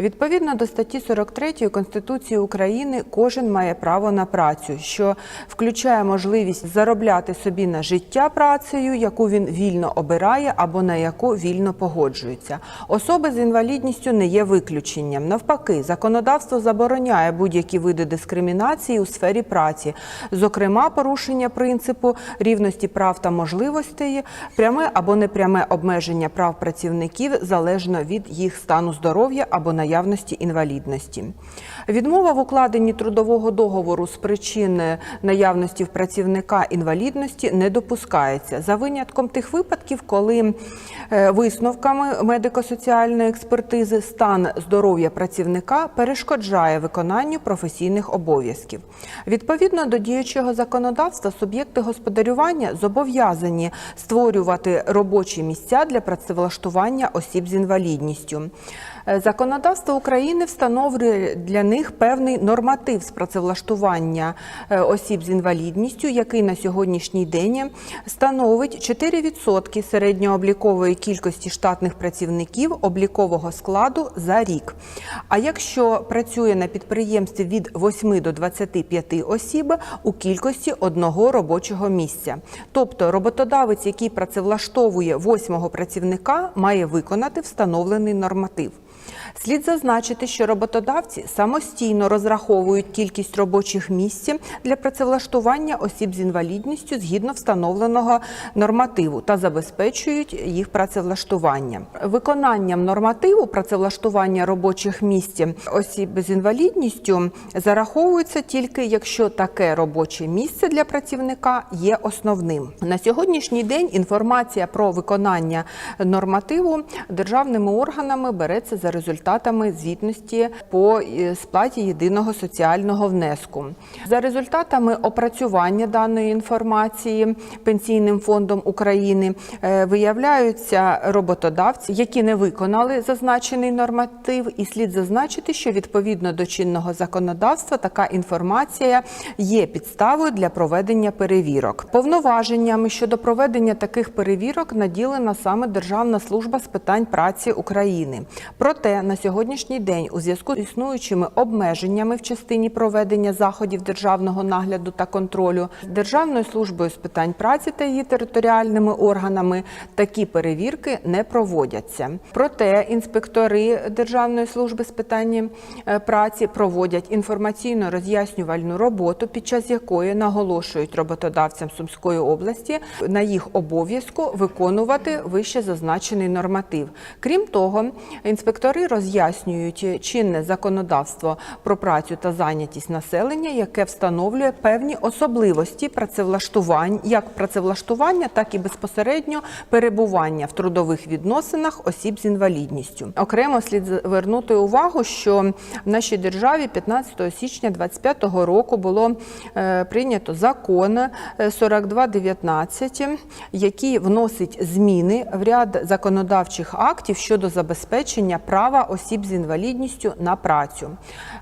Відповідно до статті 43 Конституції України, кожен має право на працю, що включає можливість заробляти собі на життя працею, яку він вільно обирає або на яку вільно погоджується. Особи з інвалідністю не є виключенням. Навпаки, законодавство забороняє будь-які види дискримінації у сфері праці, зокрема, порушення принципу рівності прав та можливостей, пряме або непряме обмеження прав працівників залежно від їх стану здоров'я або наявності інвалідності. Відмова в укладенні трудового договору з причин наявності в працівника інвалідності не допускається за винятком тих випадків, коли е, висновками медико-соціальної експертизи стан здоров'я працівника перешкоджає виконанню професійних обов'язків. Відповідно до діючого законодавства, суб'єкти господарювання зобов'язані створювати робочі місця для працевлаштування осіб з інвалідністю. Е, Законодавство України встановлює для них певний норматив з працевлаштування е, осіб з інвалідністю, який на сьогоднішній день становить 4% середньооблікової кількості штатних працівників облікового складу за рік. А якщо працює на підприємстві від 8 до 25 осіб у кількості одного робочого місця, тобто роботодавець, який працевлаштовує восьмого працівника, має виконати встановлений норматив. Слід зазначити, що роботодавці самостійно розраховують кількість робочих місць для працевлаштування осіб з інвалідністю згідно встановленого нормативу та забезпечують їх працевлаштування. Виконанням нормативу працевлаштування робочих місць осіб з інвалідністю зараховується тільки якщо таке робоче місце для працівника є основним. На сьогоднішній день інформація про виконання нормативу державними органами береться за результатами звітності по е, сплаті єдиного соціального внеску. За результатами опрацювання даної інформації Пенсійним фондом України е, виявляються роботодавці, які не виконали зазначений норматив, і слід зазначити, що відповідно до чинного законодавства така інформація є підставою для проведення перевірок. Повноваженнями щодо проведення таких перевірок наділена саме Державна служба з питань праці України. Проте на сьогоднішній день, у зв'язку з існуючими обмеженнями в частині проведення заходів державного нагляду та контролю Державною службою з питань праці та її територіальними органами такі перевірки не проводяться. Проте інспектори Державної служби з питань е, праці проводять інформаційно роз'яснювальну роботу, під час якої наголошують роботодавцям Сумської області на їх обов'язку виконувати вище зазначений норматив. Крім того, інспектори роз'яснюють чинне законодавство про працю та зайнятість населення, яке встановлює певні особливості працевлаштувань, як працевлаштування, так і безпосередньо перебування в трудових відносинах осіб з інвалідністю. Окремо слід звернути увагу, що в нашій державі 15 січня 2025 року було е, прийнято закон е, 4219, який вносить зміни в ряд законодавчих актів щодо забезпечення права осіб з інвалідністю на працю.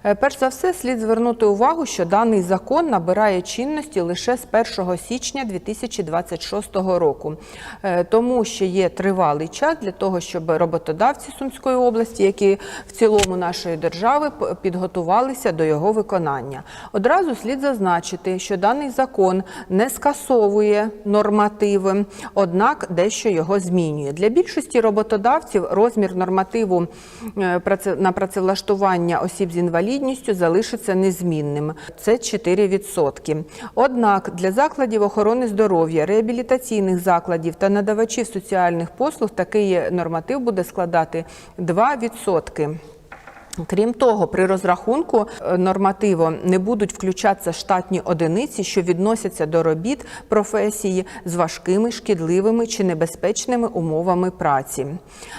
Е, Перш за все, слід звернути увагу, що даний закон набирає чинності лише з 1 січня 2026 року, Е, тому що є тривалий час для того, щоб роботодавці Сумської області, які в цілому нашої держави, підготувалися до його виконання. Одразу слід зазначити, що даний закон не скасовує нормативи, однак дещо його змінює. Для більшості роботодавців розмір нормативу на працевлаштування осіб з інвалідністю залишиться незмінним. Це 4%. Однак для закладів охорони здоров'я, реабілітаційних закладів та надавачів соціальних послуг такий норматив буде складати 2%. Крім того, при розрахунку е, нормативу не будуть включатися штатні одиниці, що відносяться до робіт професії з важкими, шкідливими чи небезпечними умовами праці.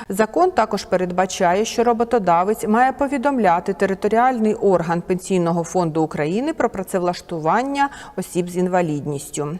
Закон також передбачає, що роботодавець має повідомляти територіальний орган Пенсійного фонду України про працевлаштування осіб з інвалідністю.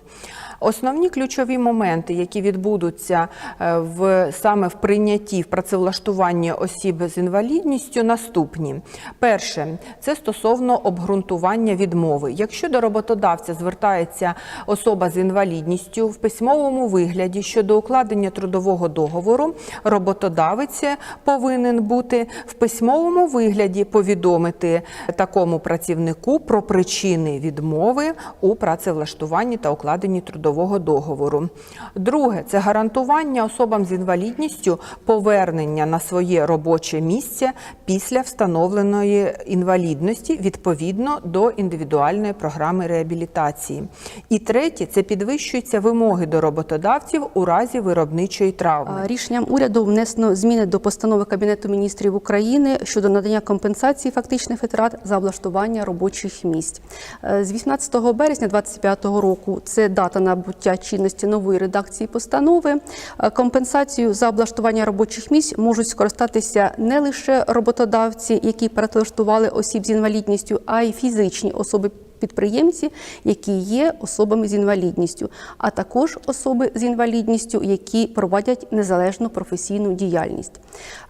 Основні ключові моменти, які відбудуться е, в саме в прийнятті в працевлаштуванні осіб з інвалідністю, наступні. Наступні: перше це стосовно обґрунтування відмови. Якщо до роботодавця звертається особа з інвалідністю в письмовому вигляді щодо укладення трудового договору, роботодавець повинен бути в письмовому вигляді повідомити такому працівнику про причини відмови у працевлаштуванні та укладенні трудового договору. Друге це гарантування особам з інвалідністю повернення на своє робоче місце після встановленої інвалідності відповідно до індивідуальної програми реабілітації. І третє це підвищуються вимоги до роботодавців у разі виробничої травми. Рішенням уряду внесено зміни до постанови Кабінету міністрів України щодо надання компенсації фактичних витрат за облаштування робочих місць. Е, З 18 березня 2025 року це дата набуття чинності нової редакції постанови. Е, Компенсацією за облаштування робочих місць можуть скористатися не лише роботодавці, які працевлаштували осіб з інвалідністю, а й фізичні особи підприємці, які є особами з інвалідністю, а також особи з інвалідністю, які проводять незалежну професійну діяльність.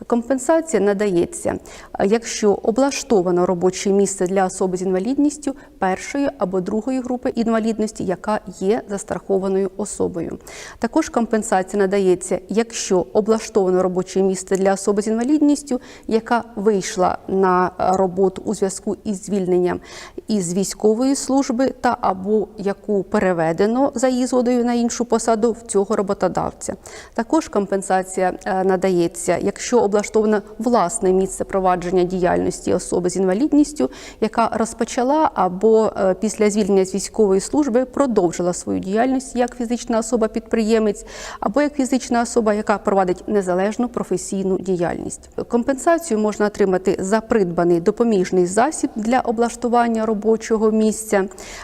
Компенсація надається, е, якщо облаштовано робоче місце для особи з інвалідністю першої або другої групи інвалідності, яка є застрахованою особою. Також компенсація надається, якщо облаштовано робоче місце для особи з інвалідністю, яка вийшла на е, роботу у зв'язку із звільненням із військової служби та або яку переведено за її згодою на іншу посаду в цього роботодавця. Також компенсація е, надається, якщо облаштовано власне місце провадження діяльності особи з інвалідністю, яка розпочала або е, після звільнення з військової служби продовжила свою діяльність як фізична особа-підприємець, або як фізична особа, яка провадить незалежну професійну діяльність. Компенсацію можна отримати за придбаний допоміжний засіб для облаштування робочого місця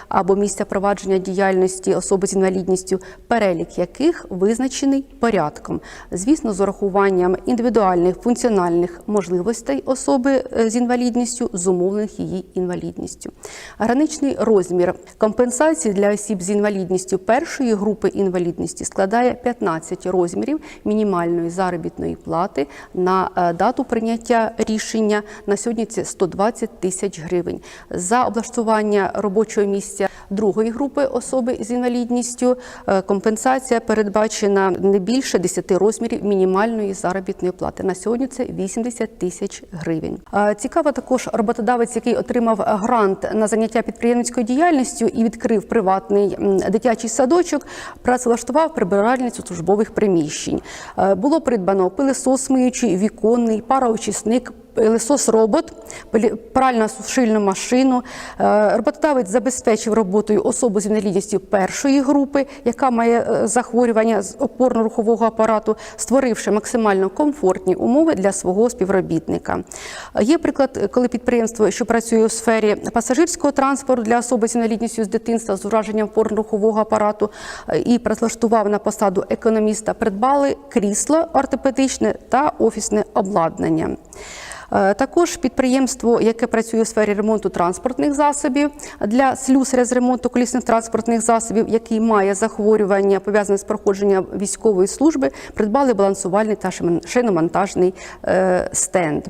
або місця провадження діяльності особи з інвалідністю, перелік яких визначений порядком, звісно, з урахуванням індивідуальних функціональних можливостей особи е, з інвалідністю, зумовлених її інвалідністю. Граничний розмір компенсації для осіб з інвалідністю першої групи інвалідності складає 15 розмірів мінімальної заробітної плати на е, дату прийняття рішення. На сьогодні це 120 тисяч гривень. За облаштування робочого місця другої групи особи з інвалідністю е, компенсація передбачена не більше 10 розмірів мінімальної заробітної плати. На сьогодні це 80 тисяч гривень. Е, Цікаво також роботодавець, який отримав грант на заняття підприємницькою діяльністю і відкрив приватний дитячий садочок, працевлаштував прибиральницю службових приміщень. Е, Було придбано пилисос миючий, віконний, пароочисник, пилисос робот, пральна сушильну машину. Е, Роботодавець забезпечив роботою особу з інвалідністю першої групи, яка має е, захворювання з опорно-рухового апарату, створивши максимально комфортні умови для свого співробітника. Є приклад, коли підприємство, що працює у сфері пасажирського транспорту для особи з інвалідністю з дитинства з ураженням опорно-рухового апарату е, і працевлаштував на посаду економіста, придбали крісло ортопедичне та офісне обладнання. Е, Також підприємство, яке працює у сфері ремонту транспортних засобів для слюсаря з ремонту колісних транспортних засобів, який має захворювання пов'язане з проходженням військової служби, придбали балансувальний та шин- шиномонтажний е, стенд.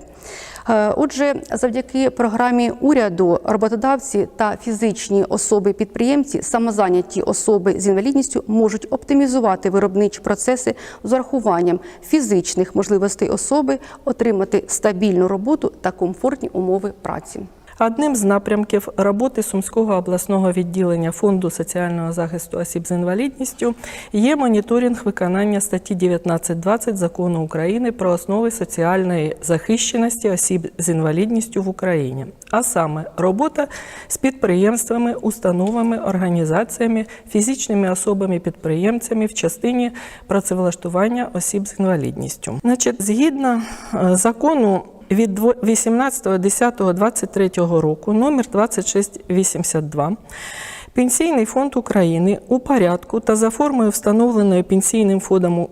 Е, Отже, завдяки програмі уряду роботодавці та фізичні особи-підприємці, самозайняті особи з інвалідністю можуть оптимізувати виробничі процеси з урахуванням фізичних можливостей особи, отримати стабільну роботу та комфортні умови праці. Одним з напрямків роботи Сумського обласного відділення Фонду соціального захисту осіб з інвалідністю є моніторинг виконання статті 1920 закону України про основи соціальної захищеності осіб з інвалідністю в Україні, а саме робота з підприємствами, установами, організаціями, фізичними особами-підприємцями в частині працевлаштування осіб з інвалідністю. Значить, згідно е, закону від 18.10.23 року номер 2682 Пенсійний фонд України у порядку та за формою, встановленою Пенсійним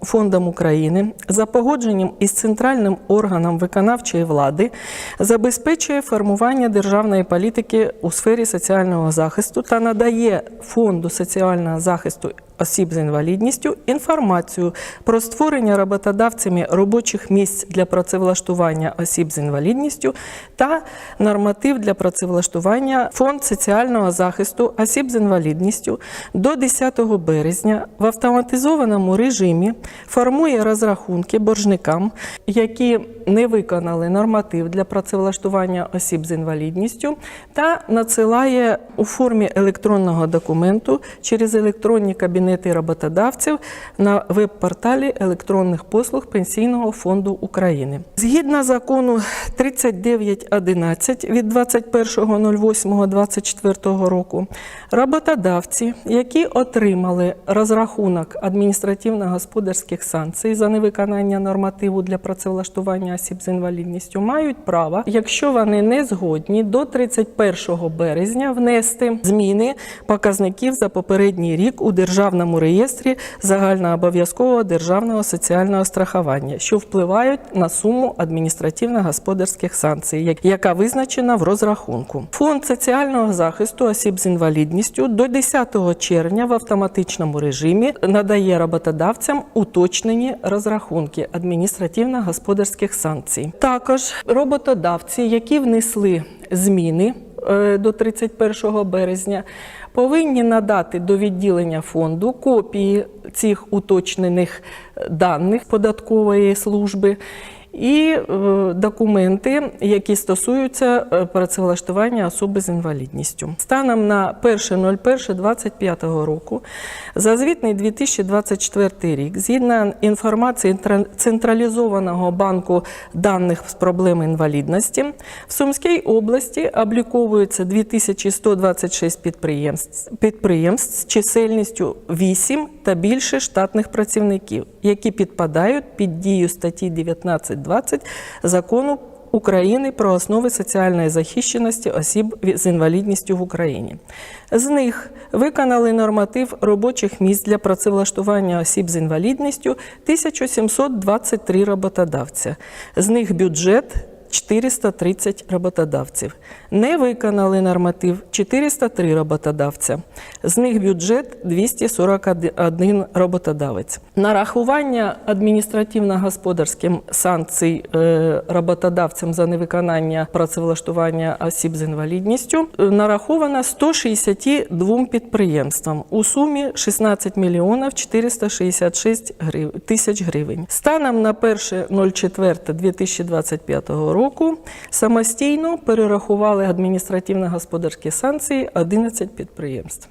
фондом України, за погодженням із центральним органом виконавчої влади, забезпечує формування державної політики у сфері соціального захисту та надає фонду соціального захисту осіб з інвалідністю інформацію про створення роботодавцями робочих місць для працевлаштування осіб з інвалідністю та норматив для працевлаштування Фонд соціального захисту осіб з інвалідністю до 10 березня в автоматизованому режимі формує розрахунки боржникам, які не виконали норматив для працевлаштування осіб з інвалідністю, та надсилає у формі електронного документу через електронні кабінети роботодавців на веб-порталі електронних послуг Пенсійного фонду України. Згідно закону 3911 від 21.08.24 року, роботодавці, які отримали розрахунок адміністративно-господарських санкцій за невиконання нормативу для працевлаштування осіб з інвалідністю, мають право, якщо вони не згодні, до 31 березня внести зміни показників за попередній рік у державному реєстрі загальнообов'язкового державного соціального страхування, що впливають на суму адміністративно-господарських санкцій, як- яка визначена в розрахунку. Фонд соціального захисту осіб з інвалідністю до 10 червня в автоматичному режимі надає роботодавцям уточнені розрахунки адміністративно-господарських санкцій. Також роботодавці, які внесли зміни до 31 березня, повинні надати до відділення фонду копії цих уточнених даних податкової служби. І е, документи, які стосуються е, працевлаштування особи з інвалідністю. Станом на 1.01.25 року за звітний 2024 рік, згідно інформації централізованого банку даних з проблем інвалідності, в Сумській області обліковується 2126 підприємств, підприємств з чисельністю 8 та більше штатних працівників, які підпадають під дію статті 19.20 закону України про основи соціальної захищеності осіб з інвалідністю в Україні. З них виконали норматив робочих місць для працевлаштування осіб з інвалідністю 1723 роботодавця. З них бюджет 430 роботодавців. Не виконали норматив 403 роботодавця. З них бюджет 241 роботодавець. Нарахування адміністративно-господарським санкцій е, роботодавцям за невиконання працевлаштування осіб з інвалідністю е, нараховано 162 підприємствам у сумі 16 мільйонів 466 грив- тисяч гривень. Станом на 1.04.2025 року самостійно перерахували адміністративно-господарські санкції 11 підприємств.